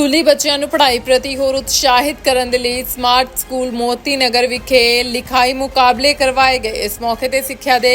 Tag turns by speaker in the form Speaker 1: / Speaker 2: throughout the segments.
Speaker 1: ਸਕੂਲੀ ਬੱਚਿਆਂ ਨੂੰ ਪੜ੍ਹਾਈ ਪ੍ਰਤੀ ਹੋਰ ਉਤਸ਼ਾਹਿਤ ਕਰਨ ਦੇ ਲਈ ਸਮਾਰਟ ਸਕੂਲ ਮੋਤੀ ਨਗਰ ਵਿਖੇ ਲਿਖਾਈ ਮੁਕਾਬਲੇ ਕਰਵਾਏ ਗਏ। ਇਸ ਮੌਕੇ ਤੇ ਸਿੱਖਿਆ ਦੇ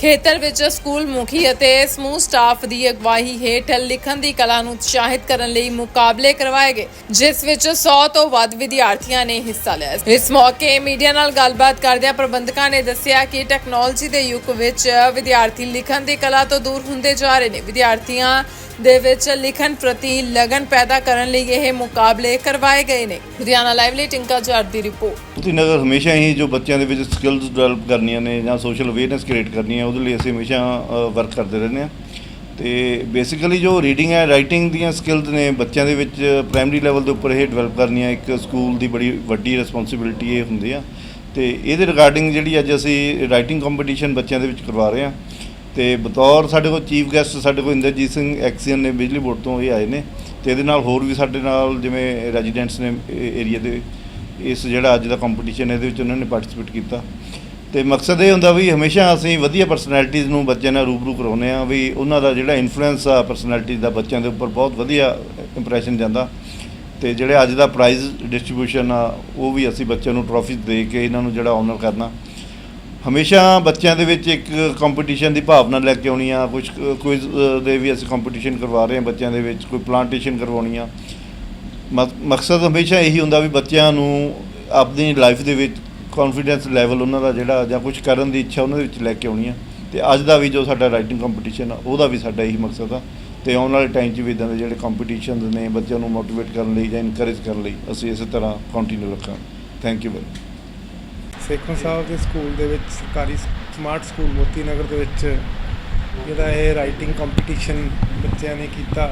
Speaker 1: ਖੇਤਰ ਵਿੱਚ ਸਕੂਲ ਮੁਖੀ ਅਤੇ ਸਮੂਹ ਸਟਾਫ ਦੀ ਅਗਵਾਈ ਹੇਠ ਲਿਖਣ ਦੀ ਕਲਾ ਨੂੰ ਉਤਸ਼ਾਹਿਤ ਕਰਨ ਲਈ ਮੁਕਾਬਲੇ ਕਰਵਾਏ ਗਏ, ਜਿਸ ਵਿੱਚ 100 ਤੋਂ ਵੱਧ ਵਿਦਿਆਰਥੀਆਂ ਨੇ ਹਿੱਸਾ ਲਿਆ। ਇਸ ਮੌਕੇ ਮੀਡੀਆ ਨਾਲ ਗੱਲਬਾਤ ਕਰਦਿਆਂ ਪ੍ਰਬੰਧਕਾਂ ਨੇ ਦੱਸਿਆ ਕਿ ਟੈਕਨੋਲੋਜੀ ਦੇ ਯੁੱਗ ਵਿੱਚ ਵਿਦਿਆਰਥੀ ਲਿਖਣ ਦੀ ਕਲਾ ਤੋਂ ਦੂਰ ਹੁੰਦੇ ਜਾ ਰਹੇ ਨੇ। ਵਿਦਿਆਰਥੀਆਂ ਦੇ ਵਿੱਚ ਲਿਖਣ ਪ੍ਰਤੀ ਲਗਨ ਪੈਦਾ ਕਰਨ ਲਈ ਇਹ ਮੁਕਾਬਲੇ ਕਰਵਾਏ ਗਏ ਨੇ। ਲੁਧਿਆਣਾ ਲਾਈਵ ਲਈ ਟਿੰਕਾ ਜੱਟ ਦੀ ਰਿਪੋਰਟ।
Speaker 2: ਤੁਸੀਂ ਨਗਰ ਹਮੇਸ਼ਾ ਹੀ ਜੋ ਬੱਚਿਆਂ ਦੇ ਵਿੱਚ ਸਕਿੱਲਸ ਡਿਵੈਲਪ ਕਰਨੀਆਂ ਨੇ ਜਾਂ ਸੋਸ਼ਲ ਅਵੇਅਰਨੈਸ ਕ੍ਰੀਏਟ ਕਰਨੀ ਹੈ ਉਹਦੇ ਲਈ ਅਸੀਂ ਹਮੇਸ਼ਾ ਵਰਕ ਕਰਦੇ ਰਹਿੰਦੇ ਹਾਂ ਤੇ ਬੇਸਿਕਲੀ ਜੋ ਰੀਡਿੰਗ ਹੈ ਰਾਈਟਿੰਗ ਦੀਆਂ ਸਕਿੱਲਸ ਨੇ ਬੱਚਿਆਂ ਦੇ ਵਿੱਚ ਪ੍ਰਾਇਮਰੀ ਲੈਵਲ ਦੇ ਉੱਪਰ ਇਹ ਡਿਵੈਲਪ ਕਰਨੀਆਂ, ਇੱਕ ਸਕੂਲ ਦੀ ਬੜੀ ਵੱਡੀ ਰਿਸਪੌਂਸਿਬਿਲਟੀ ਇਹ ਹੁੰਦੀ ਆ। ਤੇ ਇਹਦੇ ਰਿਗਾਰਡਿੰਗ ਜਿਹੜੀ ਅੱਜ ਅਸੀਂ ਰਾਈਟਿੰਗ ਕੰਪੀਟੀਸ਼ਨ ਬੱਚਿਆਂ ਦੇ ਵਿੱਚ ਕਰਵਾ ਰਹੇ ਹਾਂ ਤੇ ਬਤੌਰ ਸਾਡੇ ਕੋਲ ਚੀਫ ਗੈਸਟ ਸਾਡੇ ਕੋਲ ਇੰਦਰਜੀਤ ਸਿੰਘ ਐਕਸੀਅਨ ਨੇ ਬਿਜਲੀ ਬੋਰਡ ਤੋਂ ਇਹ ਆਏ ਨੇ। ਤੇ ਇਹਦੇ ਨਾਲ ਹੋਰ ਵੀ ਸਾਡੇ ਨਾਲ ਜਿਵੇਂ ਰੈਜ਼ੀਡੈਂਟਸ ਨੇ ਏਰੀਆ ਦੇ, ਇਸ ਜਿਹੜਾ ਅੱਜ ਦਾ ਕੰਪੀਟੀਸ਼ਨ ਇਹਦੇ ਵਿੱਚ ਉਹਨਾਂ ਨੇ ਪਾਰਟਿਸਿਪੇਟ ਕੀਤਾ। ਤੇ ਮਕਸਦ ਇਹ ਹੁੰਦਾ ਵੀ ਹਮੇਸ਼ਾ ਅਸੀਂ ਵਧੀਆ ਪਰਸਨੈਲਿਟੀਜ਼ ਨੂੰ ਬੱਚਿਆਂ ਨਾਲ ਰੂਬਰੂ ਕਰਾਉਂਦੇ ਆ ਵੀ ਉਹਨਾਂ ਦਾ ਜਿਹੜਾ ਇਨਫਲੂਐਂਸ ਆ ਪਰਸਨੈਲਿਟੀਜ਼ ਦਾ ਬੱਚਿਆਂ ਦੇ ਉੱਪਰ ਬਹੁਤ ਵਧੀਆ ਇੰਪ੍ਰੈਸ਼ਨ ਜਾਂਦਾ ਤੇ ਜਿਹੜੇ ਅੱਜ ਦਾ ਪ੍ਰਾਈਜ਼ ਡਿਸਟ੍ਰੀਬਿਊਸ਼ਨ ਆ, ਉਹ ਵੀ ਅਸੀਂ ਬੱਚਿਆਂ ਨੂੰ ਟਰੋਫੀਜ਼ ਦੇ ਕੇ ਇਹਨਾਂ ਨੂੰ ਜਿਹੜਾ ਆਨਰ ਕਰਨਾ। ਹਮੇਸ਼ਾ ਬੱਚਿਆਂ ਦੇ ਵਿੱਚ ਇੱਕ ਕੰਪੀਟੀਸ਼ਨ ਦੀ ਭਾਵਨਾ ਲੈ ਕੇ ਆਉਣੀ ਆ ਕੁਝ ਕੁਇਜ਼ ਦੇ ਵੀ ਅਸੀਂ ਕੰਪੀਟੀਸ਼ਨ ਕਰਵਾ ਰਹੇ ਹਾਂ ਬੱਚਿਆਂ ਦੇ ਵਿੱਚ, ਕੋਈ ਪਲਾਂਟੇਸ਼ਨ ਕਰਵਾਉਣੀ ਆ। ਮਕ- ਮਕਸਦ ਹਮੇਸ਼ਾ ਇਹੀ ਹੁੰਦਾ ਵੀ ਬੱਚਿਆਂ ਨੂੰ ਆਪਣੀ ਲਾਈਫ ਦੇ ਵਿੱਚ ਕੌਨਫੀਡੈਂਸ ਲੈਵਲ ਉਹਨਾਂ ਦਾ ਜਿਹੜਾ ਜਾਂ ਕੁਝ ਕਰਨ ਦੀ ਇੱਛਾ ਉਹਨਾਂ ਦੇ ਵਿੱਚ ਲੈ ਕੇ ਆਉਣੀ ਆ। ਤੇ ਅੱਜ ਦਾ ਵੀ ਜੋ ਸਾਡਾ ਰਾਈਟਿੰਗ ਕੰਪੀਟੀਸ਼ਨ ਆ, ਉਹਦਾ ਵੀ ਸਾਡਾ ਇਹੀ ਮਕਸਦ ਆ। ਤੇ ਆਉਣ ਵਾਲੇ ਟਾਈਮ 'ਚ ਵੀ ਇਦਾਂ ਦੇ ਜਿਹੜੇ ਕੰਪੀਟੀਸ਼ਨਸ ਨੇ ਬੱਚਿਆਂ ਨੂੰ ਮੋਟੀਵੇਟ ਕਰਨ ਲਈ ਜਾਂ ਇਨਕਰੇਜ ਕਰਨ ਲਈ ਅਸੀਂ ਇਸੇ ਤਰ੍ਹਾਂ ਕੰਟੀਨਿਊ ਰੱਖਾਂਗੇ। Thank you very
Speaker 3: Sekhon Sahib ਦੇ ਸਕੂਲ ਦੇ ਵਿੱਚ, ਸਰਕਾਰੀ ਸਮਾਰਟ ਸਕੂਲ ਮੋਤੀ ਨਗਰ ਦੇ ਵਿੱਚ ਜਿਹੜਾ ਇਹ ਰਾਈਟਿੰਗ ਕੰਪੀਟੀਸ਼ਨ ਬੱਚਿਆਂ ਨੇ ਕੀਤਾ।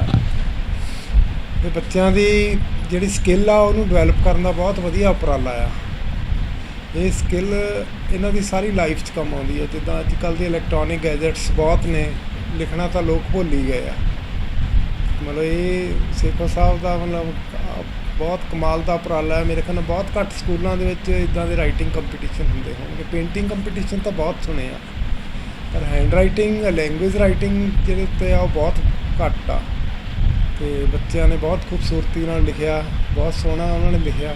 Speaker 3: ਇਹ ਬੱਚਿਆਂ ਦੀ ਜਿਹੜੀ ਸਕਿੱਲ ਆ, ਉਹਨੂੰ ਡਿਵੈਲਪ ਕਰਨ ਦਾ ਬਹੁਤ ਵਧੀਆ ਉਪਰਾਲਾ ਆ। ਇਹ ਸਕਿੱਲ ਇਹਨਾਂ ਦੀ ਸਾਰੀ ਲਾਈਫ 'ਚ ਕੰਮ ਆਉਂਦੀ ਹੈ। ਜਿੱਦਾਂ ਅੱਜ ਕੱਲ੍ਹ ਦੇ ਇਲੈਕਟ੍ਰੋਨਿਕ ਗੈਜਟਸ ਬਹੁਤ ਨੇ, ਲਿਖਣਾ ਤਾਂ ਲੋਕ ਭੁੱਲ ਹੀ ਗਏ ਆ। ਮਤਲਬ ਇਹ ਸੇਖੋਂ ਸਾਹਿਬ ਦਾ ਮਤਲਬ ਬਹੁਤ ਕਮਾਲ ਦਾ ਉਪਰਾਲਾ ਹੈ। ਮੇਰੇ ਖਿਆਲ ਨਾਲ ਬਹੁਤ ਘੱਟ ਸਕੂਲਾਂ ਦੇ ਵਿੱਚ ਇਦਾਂ ਦੇ ਰਾਈਟਿੰਗ ਕੰਪੀਟੀਸ਼ਨ ਹੁੰਦੇ ਹੋਣਗੇ। ਪੇਂਟਿੰਗ ਕੰਪੀਟੀਸ਼ਨ ਤਾਂ ਬਹੁਤ ਸੁਣੇ ਆ। ਪਰ ਹੈਂਡ ਰਾਈਟਿੰਗ ਲੈਂਗੁਏਜ ਰਾਈਟਿੰਗ ਜਿਹੜੇ ਤੇ ਆ, ਉਹ ਬਹੁਤ ਘੱਟ ਆ। ਤੇ ਬੱਚਿਆਂ ਨੇ ਬਹੁਤ ਖੂਬਸੂਰਤੀ ਨਾਲ ਲਿਖਿਆ, ਬਹੁਤ ਸੋਹਣਾ ਉਹਨਾਂ ਨੇ ਲਿਖਿਆ।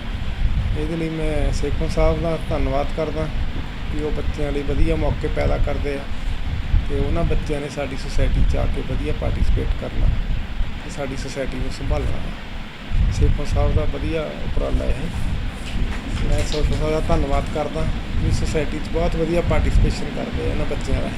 Speaker 3: ਇਹਦੇ ਲਈ ਮੈਂ ਸੇਖੋਂ ਸਾਹਿਬ ਦਾ ਧੰਨਵਾਦ ਕਰਦਾ ਕਿ ਉਹ ਬੱਚਿਆਂ ਲਈ ਵਧੀਆ ਮੌਕੇ ਪੈਦਾ ਕਰਦੇ ਆ ਤੇ ਉਹਨਾਂ ਬੱਚਿਆਂ ਨੇ ਸਾਡੀ ਸੁਸਾਇਟੀ 'ਚ ਆ ਕੇ ਵਧੀਆ ਪਾਰਟਿਸਿਪੇਟ ਕਰਨਾ ਤੇ ਸਾਡੀ ਸੁਸਾਇਟੀ ਨੂੰ ਸੰਭਾਲਣਾ ਸੇਖੋਂ ਸਾਹਿਬ ਦਾ ਵਧੀਆ ਉਪਰਾਲਾ ਇਹ ਮੈਂ ਸੇਖੋਂ ਸਾਹਿਬ ਦਾ ਧੰਨਵਾਦ ਕਰਦਾ ਵੀ ਸੁਸਾਇਟੀ 'ਚ ਬਹੁਤ ਵਧੀਆ ਪਾਰਟਿਸਿਪੇਸ਼ਨ ਕਰਦੇ ਆ ਇਹਨਾਂ ਬੱਚਿਆਂ ਦਾ